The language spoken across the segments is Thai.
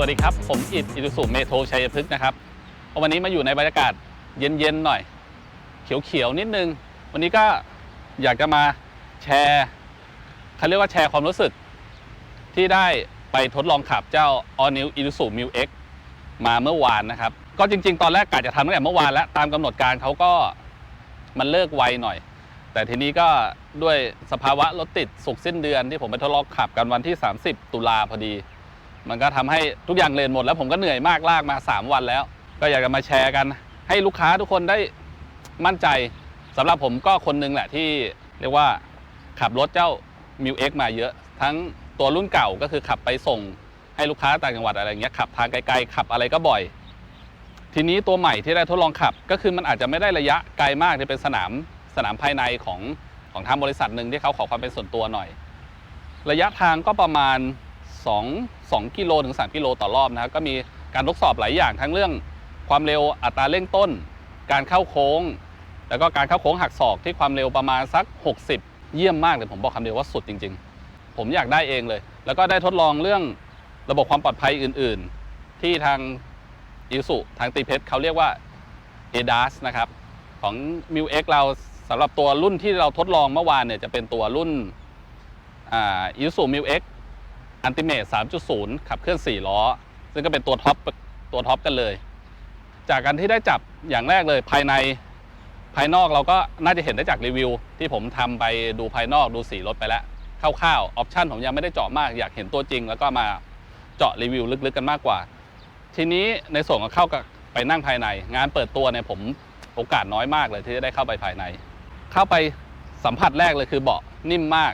วัสดีครับ ผมอิดอิตุสุเมโทชัยพฤกษ์นะครับ วันนี้มาอยู่ในบรรยากาศเย็นๆหน่อย เขียวๆนิดนึง วันนี้ก็อยากจะมาแชร์เขาเรียกว่าแชร์ความรู้สึก ที่ได้ไปทดลองขับเจ้า All New Isuzu Mu X มาเมื่อวานนะครับ ก็จริง ๆ ตอนแรกกะจะทำตั้งแต่เมื่อวานแล้ว ตามกำหนดการเขาก็มันเลิกไวหน่อย แต่ทีนี้ก็ด้วยสภาวะรถติดสุกสิ้นเดือนที่ผมไปทดลองขับกันวันที่ 30 ตุลาพอดี มันก็ทำให้ทุกอย่างเลนหมดแล้วผมก็เหนื่อยมากลากมา 3 วันแล้ว ก็อยากจะมาแชร์กัน ให้ลูกค้าทุกคนได้มั่นใจสำหรับผมก็คนหนึงแหละที่เรียกว่าขับรถเจ้า m ิว X มาเยอะ ทั้งตัวรุ่นเก่าก็คือขับไปส่งให้ลูกค้าต่างจังหวัดอะไรอย่างเงี้ยขับทางไกลๆขับอะไรก็บ่อย ทีนี้ตัวใหม่ที่ได้ทดลองขับ ก็คือมันอาจจะไม่ได้ระยะไกลมากที่เป็นสนามสนามภายในของของทางบริษัทหนึ่งที่เขาขอความเป็นส่วนตัวหน่อย ระยะทางก็ประมาณ 2 2กิโลถึง3กิโลต่อรอบนะครับก็มีการทดสอบหลายอย่างทั้งเรื่องความเร็วอัตราเร่งต้น การเข้าโค้ง แล้วก็การเข้าโค้งหักศอกที่ความเร็วประมาณสัก 60 เยี่ยมมากเลยผมบอกคำเดียวว่าสุดจริง ๆ ผมอยากได้เองเลย แล้วก็ได้ทดลองเรื่องระบบความปลอดภัยอื่น ๆ ที่ทางอิสุทางตีเพชรเขาเรียกว่า ADAS นะครับ ของ m ิว X เราสำหรับตัวรุ่นที่เราทดลองเมื่อวานเนี่ยจะเป็นตัวรุ่นอิสุมิว X อั นติเมต3.0 ขับเคลื่อน 4 ล้อ ซึ่งก็เป็นตัวท็อปตัวท็อปกันเลย จากการที่ได้จับอย่างแรกเลยภายในภายนอกเราก็น่าจะเห็นได้จากรีวิว ที่ผมทำไปดูภายนอกดูสีรถไปแล้วคร่าวๆออปชันผมยังไม่ได้เจาะมากอยากเห็นตัวจริง แล้วก็มาเจาะรีวิวลึกๆกันมากกว่า ทีนี้ในส่วนของเข้ากับไปนั่งภายใน งานเปิดตัวเนี่ยผมโอกาสน้อยมากเลยที่จะได้เข้าไปภายใน เข้าไปสัมผัสแรกเลยคือเบาะนิ่มมาก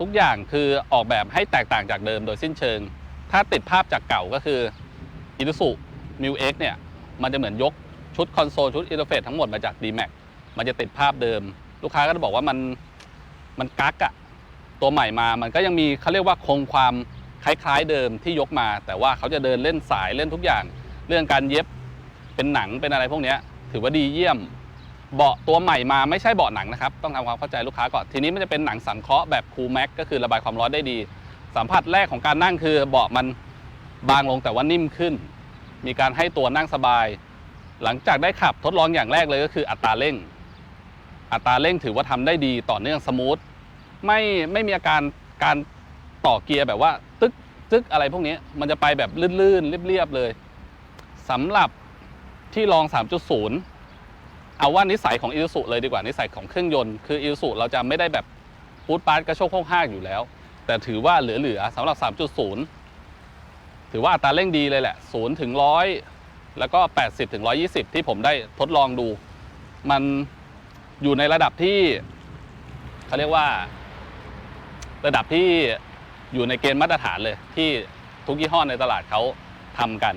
ทุกอย่างคือออกแบบให้แตกต่างจากเดิมโดยสิ้นเชิง ถ้าติดภาพจากเก่าก็คือ i s u z u Mu X เเนี่ย มันจะเหมือนยกชุดคอนโซลชุดอินเทอร์เฟซทั้งหมดมาจาก D-Max มันจะติดภาพเดิม ลูกค้าก็จะบอกว่ามันมันกักอะตัวใหม่มามันก็ยังมีเขาเรียกว่าคงความคล้ายๆเดิมที่ยกมา แต่ว่าเขาจะเดินเล่นสายเล่นทุกอย่าง เรื่องการเย็บเป็นหนังเป็นอะไรพวกนี้ถือว่าดีเยี่ยม เบาะตัวใหม่มาไม่ใช่เบาะหนังนะครับต้องทำความเข้าใจลูกค้าก่อนทีนี้มันจะเป็นหนังสังเคราะห์แบบคูลแม็กก็คือระบายความร้อนได้ดี สัมผัสแรกของการนั่งคือเบาะมันบางลงแต่ว่านิ่มขึ้น มีการให้ตัวนั่งสบาย หลังจากได้ขับทดลองอย่างแรกเลยก็คืออัตราเร่ง อัตราเร่งถือว่าทำได้ดีต่อเนื่องสมูทไม่ไม่มีอาการการต่อเกียร์แบบว่า ตึกตึกอะไรพวกนี้มันจะไปแบบลื่นๆเรียบๆเลยสำหรับที่ลอง 3.0 เอาว่านิสัยของ i s u z u เลยดีกว่านิสัยของเครื่องยนต์คือ i s u z u เราจะไม่ได้แบบปูดปาร์ตกระโชกโคกห้ากอยู่แล้ว แต่ถือว่าเหลือๆสำหรับ 3.0 ถือว่าอัตราเร่งดีเลยแหละ0ถึง100 แล้วก็ 80ถึง120 ที่ผมได้ทดลองดู มันอยู่ในระดับที่เขาเรียกว่า ระดับที่อยู่ในเกณฑ์มาตรฐานเลย ที่ทุกยี่ห้อในตลาดเขาทำกัน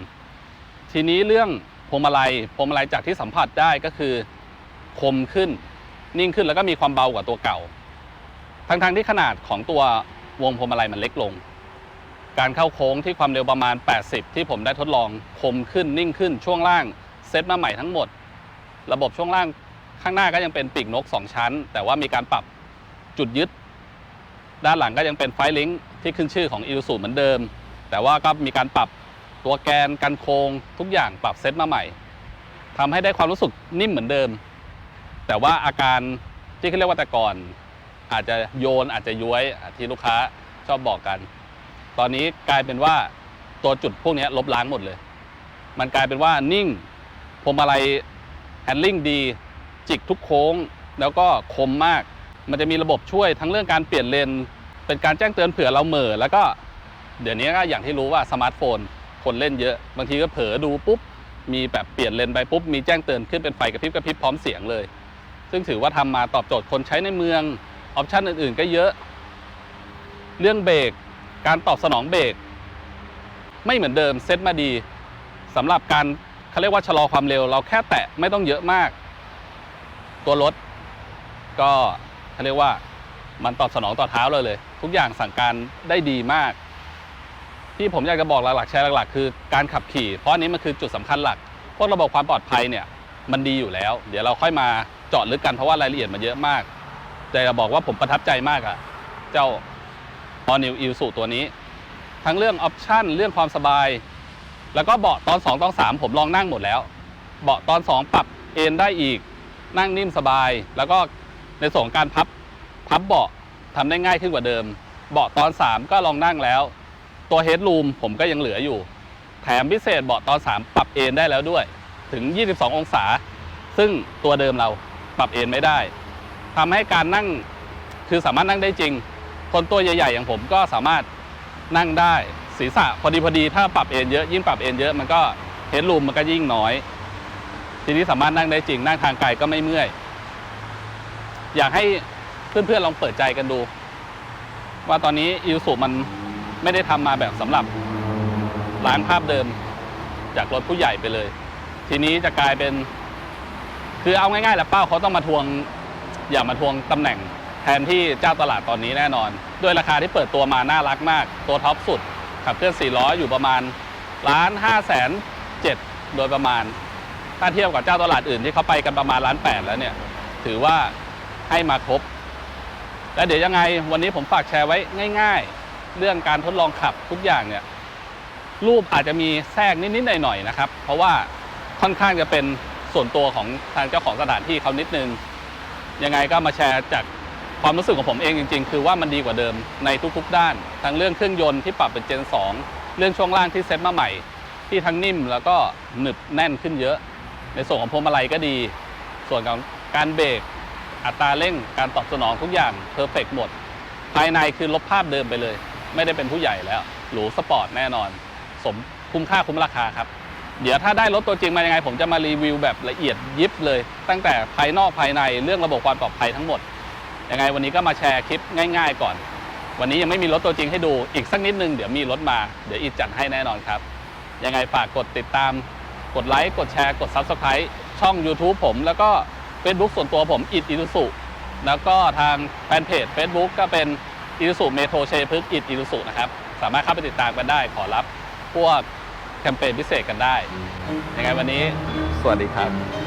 ทีนี้เรื่องพวงมาลัยพวงมาลัยจากที่สัมผัสได้ก็คือ คมขึ้น นิ่งขึ้นแล้วก็มีความเบากว่าตัวเก่า ทั้งๆที่ขนาดของตัววงพวงมาลัยมันเล็กลง การเข้าโค้งที่ความเร็วประมาณ 80 ที่ผมได้ทดลองคมขึ้นนิ่งขึ้นช่วงล่างเซตมาใหม่ทั้งหมด ระบบช่วงล่างข้างหน้าก็ยังเป็นปีกนก 2 ชั้น แต่ว่ามีการปรับจุดยึด ด้านหลังก็ยังเป็นไฟลิงก์ที่ขึ้นชื่อของ i ิ u ูเหมือนเดิม แต่ว่าก็มีการปรับตัวแกนกันโครงทุกอย่างปรับเซตมาใหม่ทำให้ได้ความรู้สึกนิ่มเหมือนเดิม แต่ว่าอาการที่เขาเรียกว่าแต่ก่อน อาจจะโยนอาจจะย้วยที่ลูกค้าชอบบอกกัน ตอนนี้กลายเป็นว่าตัวจุดพวกนี้ลบล้างหมดเลย มันกลายเป็นว่านิ่งพวงมาลัยแฮนดิ้งดีจิกทุกโค้ง แล้วก็คมมาก มันจะมีระบบช่วยทั้งเรื่องการเปลี่ยนเลนเป็นการแจ้งเตือนเผื่อเราเหม่อแล้วก็เดี๋ยวนี้ก็อย่างที่รู้ว่าสมาร์ทโฟนคนเล่นเยอะ บางทีก็เผลอดูปุ๊บ มีแบบเปลี่ยนเลนไปปุ๊บ มีแจ้งเตือนขึ้นเป็นไฟกระพริบกระพริบพร้อมเสียงเลย ซึ่งถือว่าทำมาตอบโจทย์คนใช้ในเมืองออปชันอื่นๆ ก็เยอะ เรื่องเบรกการตอบสนองเบรกไม่เหมือนเดิมเซตมาดีสำหรับการเขาเรียกว่าชะลอความเร็ว เราแค่แตะไม่ต้องเยอะมาก ตัวรถ ก็เขาเรียกว่ามันตอบสนองต่อเท้าเลยเลย ทุกอย่างสั่งการได้ดีมาก ที่ผมอยากจะบอกหลักๆแชร์หลักๆ คือการขับขี่ เพราะอันนี้มันคือจุดสำคัญหลัก พวกระบบความปลอดภัยเนี่ยมันดีอยู่แล้ว เดี๋ยวเราค่อยมา เจาะลึกกันเพราะว่ารายละเอียดมันเยอะมาก แต่จะบอกว่าผมประทับใจมากอะเจ้า All New i s u ตัวนี้ ทั้งเรื่องออปชันเรื่องความสบาย แล้วก็เบาะตอน 2ตอน3ผมลองนั่งหมดแล้ว เบาะตอน 2 ปรับเอนได้อีก นั่งนิ่มสบาย แล้วก็ในส่วนการพับพับเบาะทำได้ง่ายขึ้นกว่าเดิม เบาะตอน 3 ก็ลองนั่งแล้ว ตัวเฮดรูมผมก็ยังเหลืออยู่ แถมพิเศษเบาะตอน 3 ปรับเอนได้แล้วด้วยถึง 22 องศา ซึ่งตัวเดิมเรา ปรับเอนไม่ได้ทำให้การนั่งคือสามารถนั่งได้จริง คนตัวใหญ่ๆอย่างผมก็สามารถนั่งได้ศีรษะพอดีพอดีถ้าปรับเอนเยอะยิ่งปรับเอนเยอะมันก็เฮดรูมมันก็ยิ่งน้อย ทีนี้สามารถนั่งได้จริง นั่งทางไกลก็ไม่เมื่อย อยากให้เพื่อนๆลองเปิดใจกันดู ว่าตอนนี้อิ u สุมันไม่ได้ทำมาแบบสำหรับล้างภาพเดิม จากรถผู้ใหญ่ไปเลย ทีนี้จะกลายเป็น คือเอาง่ายๆแหละเป้าเขาต้องมาทวง อย่ามาทวงตำแหน่งแทนที่เจ้าตลาดตอนนี้แน่นอน ด้วยราคาที่เปิดตัวมาน่ารักมาก ตัวท็อปสุด ขับเคลื่อน4ล้ออยู่ประมาณล้านห้าแสนเจ็ดโดยประมาณ ถ้าเทียบกับเจ้าตลาดอื่นที่เขาไปกันประมาณล้านแปดแล้วเนี่ย ถือว่าให้มาครบ แล้วเดี๋ยวยังไงวันนี้ผมฝากแชร์ไว้ง่าย ๆ เรื่องการทดลองขับทุกอย่างเนี่ยรูปอาจจะมีแทรกนิดๆหน่อยๆนะครับ เพราะว่าค่อนข้างจะเป็น ส่วนตัวของทางเจ้าของสถานที่เขานิดนึง ยังไงก็มาแชร์จากความรู้สึกของผมเองจริง ๆ คือว่ามันดีกว่าเดิมในทุกๆ ด้าน ทั้งเรื่องเครื่องยนต์ที่ปรับเป็นเจน 2 เรื่องช่วงล่างที่เซ็ตมาใหม่ ที่ทั้งนิ่มแล้วก็หนึบแน่นขึ้นเยอะ ในส่วนของพวงมาลัยก็ดี ส่วนของการเบรกอัตราเร่งการตอบสนองทุกอย่างเพอร์เฟกหมด ภายในคือลบภาพเดิมไปเลย ไม่ได้เป็นผู้ใหญ่แล้ว หรูสปอร์ตแน่นอน สมคุ้มค่าคุ้มราคาครับ เดี๋ยวถ้าได้รถตัวจริงมายังไง ผมจะมารีวิวแบบละเอียดยิบเลย ตั้งแต่ภายนอกภายในเรื่องระบบความปลอดภัยทั้งหมดยังไงวันนี้ก็มาแชร์คลิปง่าย ๆ ก่อน วันนี้ยังไม่มีรถตัวจริงให้ดูอีกสักนิดนึงเดี๋ยวมีรถมาเดี๋ยวอีดจัดให้แน่นอนครับ ยังไงฝากกดติดตาม กดไลค์กดแชร์กด Subscribe ช่อง YouTube ผม แล้วก็ Facebook ส่วนตัวผมอิดอิ u สุแล้วก็ทางแฟนเพจ Facebook ก็เป็นอิ u สุเมโทรเชพึกอิดอิ u สุนะครับสามารถเข้าไปติดตามกันได้ขอรับพวก แคมเปญพิเศษกันได้ยังไงวันนี้ สวัสดีครับ